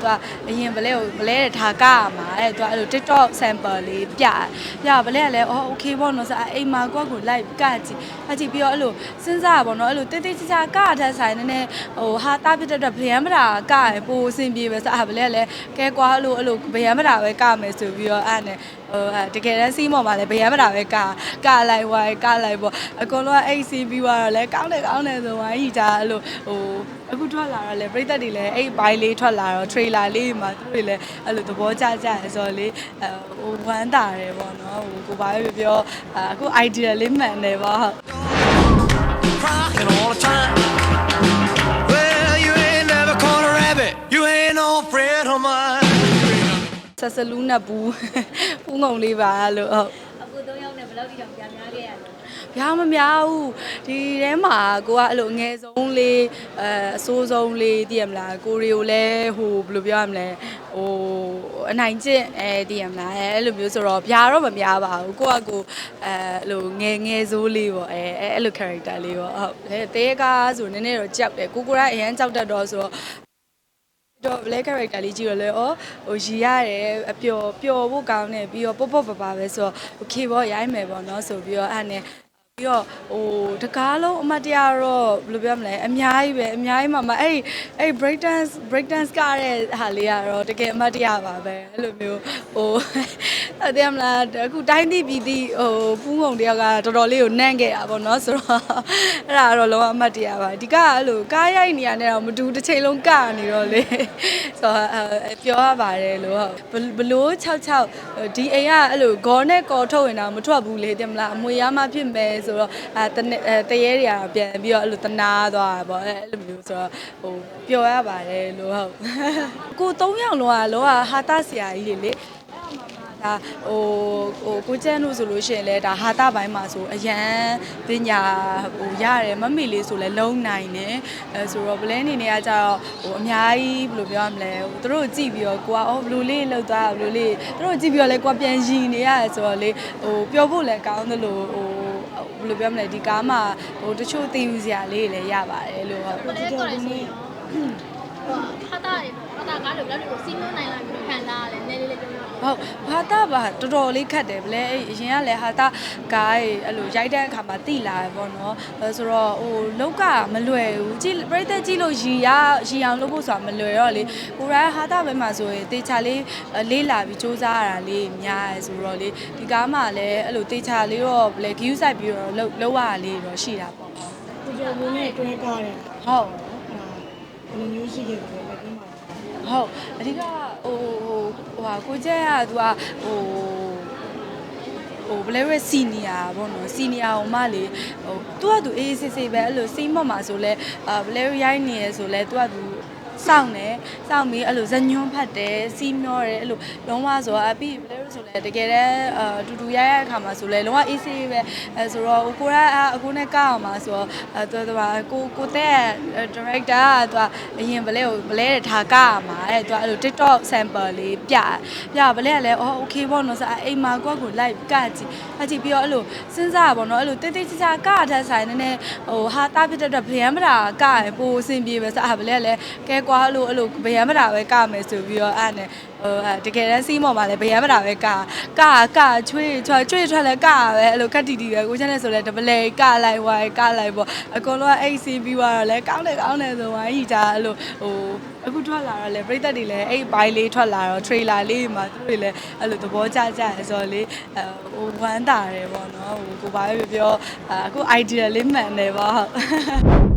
သူကအရင်ဗလဲကိုဗလဲတဲ့ထားကရမှာအဲသူကအဲ့လို TikTok sample လေးပြပြဗလဲကလည်းအော် okay ပေါ့နော်ဆိုအိမ်မှာကိုယ့်ကို live ကကြည့်အကြည့်ပြီးတော့အဲ့လိုစဉ်းစားပါတော့အဲ့လိုတိတ်တိတ်ချာချာကထက်ဆိုင်နည်းနည်းဟိုဟာတာပြတဲ့အတွက်ဗျံမတာကရင်ပိုအဆင်ပြေပဲဆိုအဲ့ဗလဲကလည်းကဲကွာအဲ့လိုအဲ့လိုဗျံမတာပဲကမယ်ဆိုပြီးတော့အဲ့နဲ့ဟိုအဲတကယ်တမ်းစီးမော်မှာလည်းဗျံမတာပဲကကလိုက်ဝိုင်းကလိုက်ပေါ့အကုန်လုံးကအိတ်စီးပြီးတော့လည်းကောင်းတယ်ကောင်းတယ်ဆိုဝိုင်းကြီးကြအဲ့လိုဟိုအခုထွက်လာတော့လေပြိသက်တွေလည်းအဲ့ဘိုင်းလေးထွက်လာတော့ trailer လေးမှာသူတို့တွေလည်းအဲ့လိုသဘောကျကျရဆိုတော့လေအဲဟိုဝမ်းတာတယ်ပေါ့နော်ဟိုကိုဘာပဲပြောပြောအခု idea လေးမှန်တယ်ပေါ့ဟုတ် crying all the time. ဆက်စလူးနဲ့ဘူးဘူးငုံလေးပါလို့ဟုတ်အခု၃ယောက်နဲ့ဘယ်လောက်ထိတောင်ပြန်များခဲ့ရလဲဗျာမများဘူးဒီထဲမှာကိုကအဲ့လိုအငယ်ဆုံးလေးအဲအစိုးဆုံးလေးတည်ရမလားကိုရီကိုလည်းဟိုဘယ်လိုပြောရမလဲဟိုအနိုင်ကျင့်အဲတည်ရမလားအဲအဲ့လိုမျိုးဆိုတော့ဗျာတော့မများပါဘူးကိုကကိုအဲအဲ့လိုငယ်ငယ်စိုးလေးပေါ့အဲအဲအဲ့လို character လေးပေါ့ဟုတ်အဲတဲကားဆိုနည်းနည်းတော့ကြောက်တယ်ကိုကိုရိုင်းအရန်ကြောက်တတ်တော့ဆိုတော့ တော့ black character လေးကြည့်ရလဲဩဟိုရီရတယ်အပျော်ပျော်ဖို့ကောင်းတယ်ပြီးတော့ပေါ့ပေါ့ပပပဲဆိုတော့ okay ပေါ့ရိုင်းမယ်ပေါ့နော်ဆိုပြီးတော့အဲ့နဲ့ပြီးတော့ဟိုတကားလုံးအမတ်တရားတော့ဘယ်လိုပြောမလဲအများကြီးပဲအများကြီးမှမအဲ့အဲ့ break dance break dance ကတဲ့ဟာလေးကတော့တကယ်အမတ်တရားပါပဲအဲ့လိုမျိုးဟို အဲ့တည်းမလားအခုတိုင်းသီးပြည်သီးဟိုပူးငုံတယောက်ကတော်တော်လေးကိုနန့်ခဲ့တာပေါ့နော်ဆိုတော့အဲ့ဒါကတော့လုံးဝအမတ်တရားပါဒီကအဲ့လိုကားရိုက်နေရတဲ့တော့မတူတစ်ချိန်လုံးကနေတော့လေဆိုတော့အဲပြောရပါတယ်လို့ဟုတ်ဘလို့66ဒီအိမ်ကအဲ့လိုဂေါ်နဲ့ကော်ထုတ်ရင်တော့မထွက်ဘူးလေတင်မလားအမွေရမဖြစ်မယ်ဆိုတော့အဲတနေ့အဲတရေတွေကတော့ပြန်ပြီးတော့အဲ့လိုတနာသွားတာပေါ့အဲ့လိုမျိုးဆိုတော့ဟိုပြောရပါတယ်လို့ဟုတ်ကို၃ယောက်လုံးကလောကဟာတာဆရာကြီးလေလေ ဒါဟိုဟိုကိုကျန်းလို့ဆိုလို့ရှိရင်လည်းဒါဟာတာပိုင်းမှာဆိုအရန်ပညာဟိုရတယ်မမေလေးဆိုလည်းလုံးနိုင်တယ်အဲဆိုတော့ plan အနေနဲ့ကကြတော့ဟိုအများကြီးဘယ်လိုပြောရမလဲဟိုသူတို့ကြည့်ပြီးတော့ကိုကအော်ဘယ်လိုလေးလောက်သွားဘယ်လိုလေးသူတို့ကြည့်ပြီးတော့လည်းကိုကပြန်ရည်နေရတယ်ဆိုတော့လေဟိုပြောဖို့လည်းကောင်းသလိုဟိုဘယ်လိုပြောမလဲဒီကားမှာဟိုတချို့သိယူစရာလေးတွေလည်းရပါတယ်လို့ဟုတ်ဘယ်လဲတော့လဲဆိုရင်ဟိုဟာတာတွေပေါ့ဟာတာကားလို့ဘယ်လောက်ထိကိုစီးမနိုင်လာပြီးတော့ ဟုတ်ဟာတာပါတော်တော်လေးခတ်တယ်ဗလဲအဲ့အရင်ကလည်းဟာတာကားရေအဲ့လိုရိုက်တဲ့အခါမှာတိလာတယ်ပေါ့နော်အဲဆိုတော့ဟိုလောက်ကမလွယ်ဘူးကြည့်ပြိသက်ကြည့်လို့ရီရရီအောင်လုပ်ဖို့ဆိုတာမလွယ်တော့လေကိုရိုင်းဟာတာဘက်မှာဆိုရင်တေချာလေးလေးလာပြီးစူးစမ်းရတာလေးများရဲဆိုတော့လေဒီကားမှာလည်းအဲ့လိုတေချာလေးတော့ဗလဲ view site ပြီးတော့လောက်လောက်ရတာလေးတော့ရှိတာပေါ့ဟုတ်ကိုကျော်ဝင်းနဲ့တွဲကားတယ်ဟုတ်အဲ့ဒါဘယ်လိုမျိုးရှိခဲ့လဲပဲဒီမှာဟုတ်အဓိကဟိုဟိုဟိုဟာ ကိုကျက်ကသူကဟိုဟိုဘလဲရဲစီနီယာပေါ့နော်စီနီယာဟိုမလေဟိုသူကသူအေးစစ်စစ်ပဲအဲ့လိုစိတ်မော့မှာဆိုလဲအာဘလဲရဲရိုင်းနေရဆိုလဲသူကသူ စောင့်တယ်စောင့်ပြီးအဲ့လိုဇညွန်းဖတ်တယ်စီးမျောတယ်အဲ့လိုလုံးဝဆိုတော့အပြီးဘလဲရဲဆိုလဲတကယ်တမ်းအတူတူရရတဲ့အခါမှာဆိုလဲလုံးဝအေးဆေးပဲအဲဆိုတော့ဟိုကိုရအခုနဲ့ကောက်အောင်မှာဆိုတော့အဲသူကကိုကိုတဲ့ director ကသူကအရင်ဘလဲကိုဘလဲတဲ့ထားကရမှာအဲသူကအဲ့လို TikTok sample လေးပြပြဘလဲကလည်းအော် okay ပေါ့နော်ဆိုအိမ်မှာကိုယ့်ကို live ကကြည့်အကြည့်ပြီးတော့အဲ့လိုစဉ်းစားပါတော့အဲ့လိုတိတ်တိတ်ချာချာကထက်ဆိုင်နည်းနည်းဟိုဟာတာပြတဲ့အတွက်ဗျံမတာကရင်ပိုအဆင်ပြေပဲဆိုအဲ့ဘလဲကလည်းကဲကွာအဲ့လိုအဲ့လိုဗျံမတာပဲကမယ်ဆိုပြီးတော့အဲ့နဲ့ဟိုအဲတကယ်တမ်းစီးမော်မှာလည်းဗျံမတာပဲကကကချွေးချွေးချွေးထွက်လည်းကပဲအဲ့လိုကတ်တီတီပဲကိုချမ်းနဲ့ဆိုလည်းဒပလေကလိုက်ဝိုင်းကလိုက်ပေါ့အကုန်လုံးအိတ်စီးပြီးတော့လည်းကောင်းတယ်ကောင်းတယ်ဆိုဝိုင်းကြီးကြအဲ့လိုဟိုအခုထွက်လာတော့လေပြိသက်တွေလည်းအဲ့ဘိုင်းလေးထွက်လာတော့ trailer လေးမှာသူတို့တွေလည်းအဲ့လိုသဘောကျကျရဆိုတော့လေအဲဟိုဝမ်းတာတယ်ပေါ့နော်ဟိုကိုဘာပဲပြောပြောအခု idea လေးမှန်တယ်ပေါ့ဟုတ်